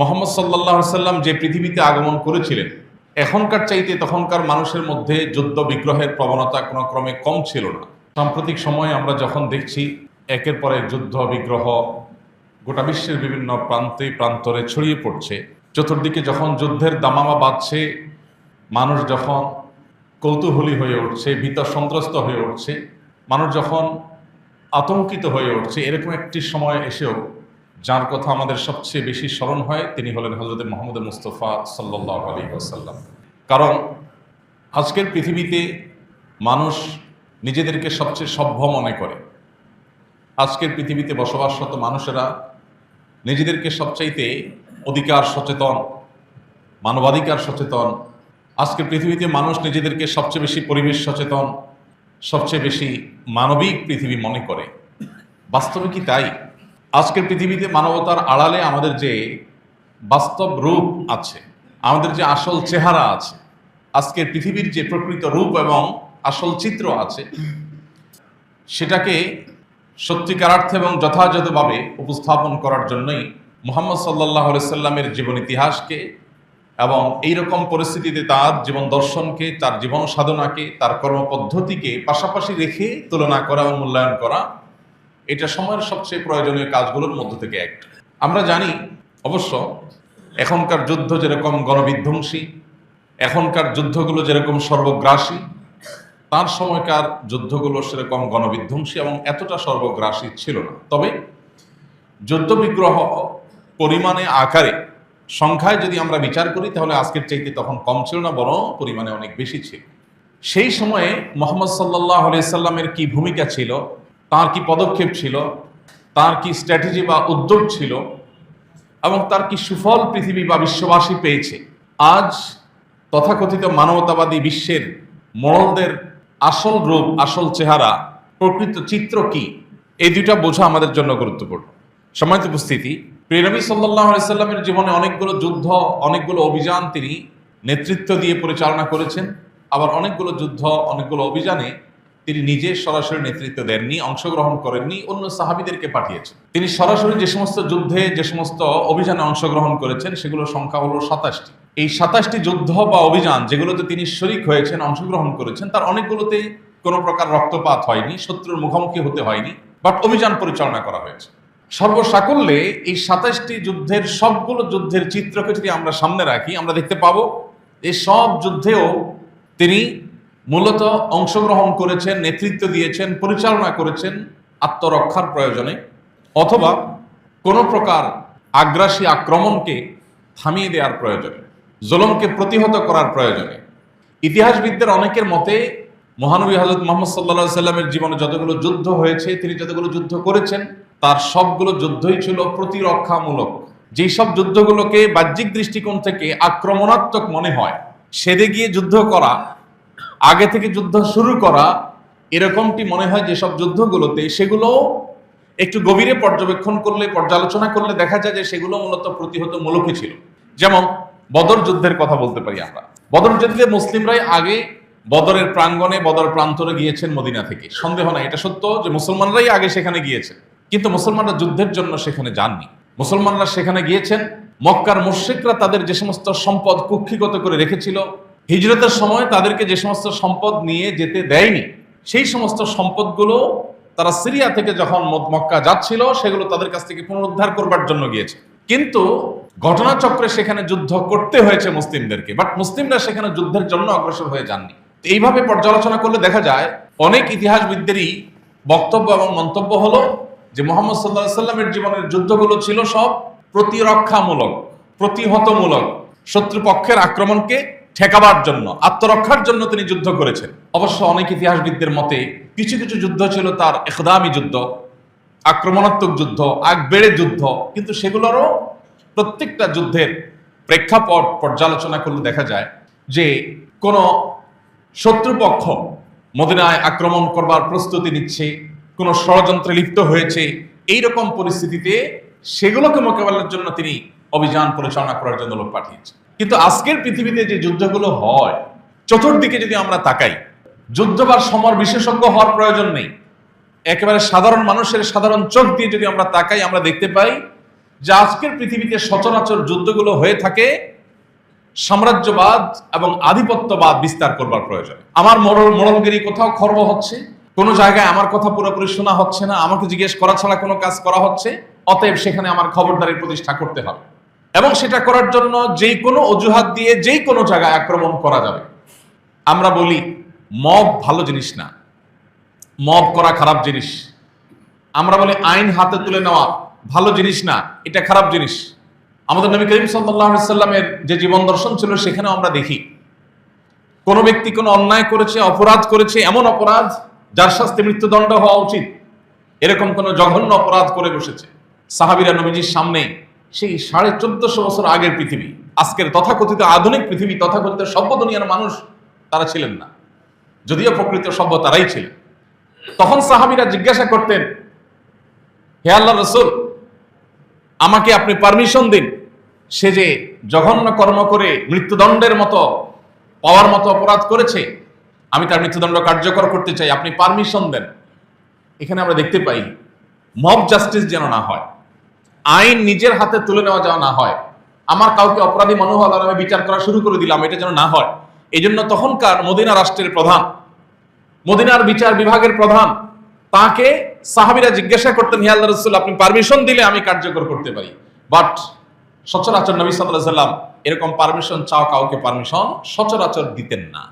মোহাম্মদ সাল্লাহ সাল্লাম যে পৃথিবীতে আগমন করেছিলেন, এখনকার চাইতে তখনকার মানুষের মধ্যে যুদ্ধ বিগ্রহের প্রবণতা কোনো ক্রমে কম ছিল না। সাম্প্রতিক সময়ে আমরা যখন দেখছি, একের পর যুদ্ধ বিগ্রহ গোটা বিশ্বের বিভিন্ন প্রান্তে প্রান্তরে ছড়িয়ে পড়ছে। চতুর্দিকে যখন যুদ্ধের দামামা বাজছে মানুষ যখন কৌতূহলী হয়ে উঠছে, ভীত সন্ত্রস্ত হয়ে উঠছে, মানুষ যখন আতঙ্কিত হয়ে উঠছে, এরকম একটি সময় এসেও যার কথা আমাদের সবচেয়ে বেশি স্মরণ হয়, তিনি হলেন হজরত মোহাম্মদ মুস্তফা সাল্লাহ আলী কারণ আজকের পৃথিবীতে মানুষ নিজেদেরকে সবচেয়ে সভ্য মনে করে। আজকের পৃথিবীতে বসবাসরত মানুষেরা নিজেদেরকে সবচাইতে অধিকার সচেতন, মানবাধিকার সচেতন। আজকের পৃথিবীতে মানুষ নিজেদেরকে সবচেয়ে বেশি পরিবেশ সচেতন, সবচেয়ে বেশি মানবিক পৃথিবী মনে করে। বাস্তবে কি তাই? আজকের পৃথিবীতে মানবতার আড়ালে আমাদের যে বাস্তব রূপ আছে, আমাদের যে আসল চেহারা আছে, আজকের পৃথিবীর যে প্রকৃত রূপ এবং আসল চিত্র আছে, সেটাকে সত্যিকারার্থে এবং যথাযথভাবে উপস্থাপন করার জন্যই মোহাম্মদ সাল্লাহ সাল্লামের জীবন ইতিহাসকে এবং এই রকম পরিস্থিতিতে তার জীবন দর্শনকে, তার জীবন সাধনাকে, তার কর্মপদ্ধতিকে পাশাপাশি রেখে তুলনা করা এবং মূল্যায়ন করা এটা সময়ের সবচেয়ে প্রয়োজনীয় কাজগুলোর মধ্য থেকে একটা আমরা জানি, অবশ্য, এখনকার যুদ্ধ যেরকম গণবিধ্বংসী, এখনকার যুদ্ধগুলো যেরকম সর্বগ্রাসী, তার সময়কার যুদ্ধগুলো সেরকম গণবিধ্বংসী এবং এতটা সর্বগ্রাসী ছিল না। তবে যুদ্ধ বিগ্রহ পরিমাণে আকারে, সংখ্যায় যদি আমরা বিচার করি, তাহলে আজকের চাইতে তখন কম ছিল না, বরং পরিমাণে অনেক বেশি ছিল। সেই সময়ে মোহাম্মদ সাল্লাহ আলিয়া সাল্লামের কি ভূমিকা ছিল? তার কি পদক্ষেপ ছিল? তার কি স্ট্র্যাটেজি বা উদ্যোগ ছিল? এবং তার কি সুফল পৃথিবী বা বিশ্ববাসী পেয়েছে? আজ তথাকথিত মানবতাবাদী বিশ্বের মোড়লদের আসল রূপ, আসল চেহারা, প্রকৃত চিত্র কি? এই দুইটা বোঝা আমাদের জন্য গুরুত্বপূর্ণ। সময়ত উপস্থিতি প্রিয়নবী সাল্লাহ সাল্লামের জীবনে অনেকগুলো যুদ্ধ, অনেকগুলো অভিযান তিনি নেতৃত্ব দিয়ে পরিচালনা করেছেন। আবার অনেকগুলো যুদ্ধ, অনেকগুলো অভিযানে তিনি নিজে সরাসরি নেতৃত্ব দেননি, অংশগ্রহণ করেননি, অন্য সাহাবিদেরকে পাঠিয়েছেন। তিনি সরাসরি যে সমস্ত যুদ্ধে, যে সমস্ত অভিযানে অংশগ্রহণ করেছেন, সেগুলোর সংখ্যা হলো সাতাশটি। এই সাতাশটি যুদ্ধ বা অভিযান যেগুলোতে তিনি শরিক হয়েছেন, অংশগ্রহণ করেছেন, তার অনেকগুলোতে কোনো প্রকার রক্তপাত হয়নি, শত্রুর মুখোমুখি হতে হয়নি, বাট অভিযান পরিচালনা করা হয়েছে। সর্বসাকল্যে এই সাতাশটি যুদ্ধের সবগুলো যুদ্ধের চিত্রকে যদি আমরা সামনে রাখি, আমরা দেখতে পাবো এই সব যুদ্ধেও তিনি মূলত অংশগ্রহণ করেছেন, নেতৃত্ব দিয়েছেন, পরিচালনা করেছেন আত্মরক্ষার প্রয়োজনে, অথবা কোনো প্রকার আগ্রাসী আক্রমণকে থামিয়ে দেওয়ার প্রয়োজনে, জুলমকে প্রতিহত করার প্রয়োজনে। ইতিহাসবিদদের অনেকের মতে, মহানবী হজরত মোহাম্মদ সাল্লা সাল্লামের জীবনে যতগুলো যুদ্ধ হয়েছে, তিনি যতগুলো যুদ্ধ করেছেন, তার সবগুলো যুদ্ধই ছিল প্রতিরক্ষামূলক। যেই সব যুদ্ধগুলোকে বাহ্যিক দৃষ্টিকোণ থেকে আক্রমণাত্মক মনে হয় সেদে গিয়ে যুদ্ধ করা আগে থেকে যুদ্ধ শুরু করা এরকমটি মনে হয় যেসব যুদ্ধগুলোতে সেগুলো একটু গভীরে পর্যবেক্ষণ করলে, পর্যালোচনা করলে দেখা যায় যে সেগুলো মূলত প্রতিহত মূলকই ছিল। যেমন বদর যুদ্ধের কথা বলতে পারি আমরা। বদর যুদ্ধে মুসলিমরাই আগে বদরের প্রাঙ্গণে, বদর প্রান্তরে গিয়েছেন মদিনা থেকে। সন্দেহ নাই, এটা সত্য যে মুসলমানরাই আগে সেখানে গিয়েছেন। কিন্তু মুসলমানরা যুদ্ধের জন্য সেখানে যাননি। মুসলমানরা সেখানে গিয়েছেন, মক্কার মুশ্রিকরা তাদের যে সমস্ত সম্পদ কুক্ষিগত করে রেখেছিল হিজরতের সময় তাদেরকে যে সমস্ত সম্পদ নিয়ে যেতে দেয়নি, সেই সমস্ত সম্পদগুলো তারা সিরিয়া থেকে যখন মক্কা যাচ্ছিল, সেগুলো তাদের কাছ থেকে পুনরুদ্ধার করবার জন্য গিয়েছে। কিন্তু ঘটনাচক্রে সেখানে যুদ্ধ করতে হয়েছে মুসলিমদেরকে বাট মুসলিমরা সেখানে যুদ্ধের জন্য অগ্রসর হয়ে যাননি। এইভাবে পর্যালোচনা করলে দেখা যায়, অনেক ইতিহাসবিদদেরই বক্তব্য এবং মন্তব্য হলো যে মোহাম্মদ সাল্লাহ সাল্লামের জীবনের যুদ্ধগুলো ছিল সব প্রতিরক্ষামূলক, প্রতিহতমূলক, শত্রুপক্ষের আক্রমণকে ঠেকাবার জন্য, আত্মরক্ষার জন্য তিনি যুদ্ধ করেছেন। অবশ্য অনেক ইতিহাসবিদদের মতে কিছু কিছু যুদ্ধ ছিল তার একদামি যুদ্ধ, আক্রমণাত্মক যুদ্ধ আগ বেড়ে যুদ্ধ, কিন্তু সেগুলোরও প্রত্যেকটা যুদ্ধের প্রেক্ষাপট পর্যালোচনা করলে দেখা যায় যে কোনো শত্রুপক্ষ মদিনায় আক্রমণ করবার প্রস্তুতি নিচ্ছে, কোনো ষড়যন্ত্রে লিপ্ত হয়েছে এই রকম পরিস্থিতিতে সেগুলোকে মোকাবেলার জন্য তিনি অভিযান পরিচালনা করার জন্য লোক পাঠিয়েছেন। কিন্তু আজকের পৃথিবীতে যে যুদ্ধগুলো হয়, চতুর্দিকে যদি আমরা তাকাই যুদ্ধ বা সমর বিশেষজ্ঞ হওয়ার প্রয়োজন নেই। একেবারে সাধারণ মানুষের সাধারণ চোখ দিয়ে যদি আমরা তাকাই, আমরা দেখতে পাই যে আজকের পৃথিবীতে সচরাচর যুদ্ধগুলো হয়ে থাকে সাম্রাজ্যবাদ এবং আধিপত্যবাদ বিস্তার করবার প্রয়োজন। আমার মরল মরলগিরি কোথাও খর্ব হচ্ছে? কোনো জায়গায় আমার কথা পুরোপুরি শোনা হচ্ছে না? আমাকে জিজ্ঞেস করা ছাড়া কোনো কাজ করা হচ্ছে? অতএব সেখানে আমার খবরদারি প্রতিষ্ঠা করতে হবে। এবং সেটা করার জন্য যেই কোনো অজুহাত দিয়ে যেই কোনো জায়গায় আক্রমণ করা যাবে। আমরা বলি, মব ভালো জিনিস না। মব করা খারাপ জিনিস। আমরা বলি, আইন হাতে তুলে নেওয়া ভালো জিনিস না, এটা খারাপ জিনিস। আমাদের নবী করিম সাল্লামের যে জীবন দর্শন ছিল, সেখানেও আমরা দেখি। কোনো ব্যক্তি কোনো অন্যায় করেছে, অপরাধ করেছে, এমন অপরাধ যার শাস্তি মৃত্যুদণ্ড হওয়া উচিত। এরকম কোনো জঘন্য অপরাধ করে বসেছে। সাহাবিরা নবীজির সামনে সেই সাড়ে চোদ্দশো বছর আগের পৃথিবী। আজকের তথাকথিত আধুনিক পৃথিবী, তথাকথিত সভ্য দুনিয়ার মানুষ তারা ছিলেন না। যদিও প্রকৃত সভ্য তারাই ছিলেন। তখন সাহাবিরা জিজ্ঞাসা করতেন, হে আল্লাহ রসুল, আমাকে আপনি পারমিশন দিন। সে যে জঘন্য কর্ম করে মৃত্যুদণ্ডের মতো, পাওয়ার মতো অপরাধ করেছে, আমি তার মৃত্যুদণ্ড কার্যকর করতে চাই। আপনি পারমিশন দেন। এখানে আমরা দেখতে পাই, মব জাস্টিস যেন না হয়। আইন নিজের হাতে তুলে নেওয়া যাওয়া না হয়। আমার কাউকে অপরাধী মনে হল আর আমি বিচার করা শুরু করে দিলাম, এটা যেন না হয়। এই জন্য তখনকার মদিনা রাষ্ট্রের প্রধান, মদিনার বিচার বিভাগের প্রধান, তাকে সাহাবিরা জিজ্ঞাসা করতেন হিয়াল রসুল, আপনি পারমিশন দিলে আমি কার্যকর করতে পারি। বাট সচরাচর নবী সাল্লাহ সাল্লাম এরকম পারমিশন চাও, কাউকে পারমিশন সচরাচর দিতেন না।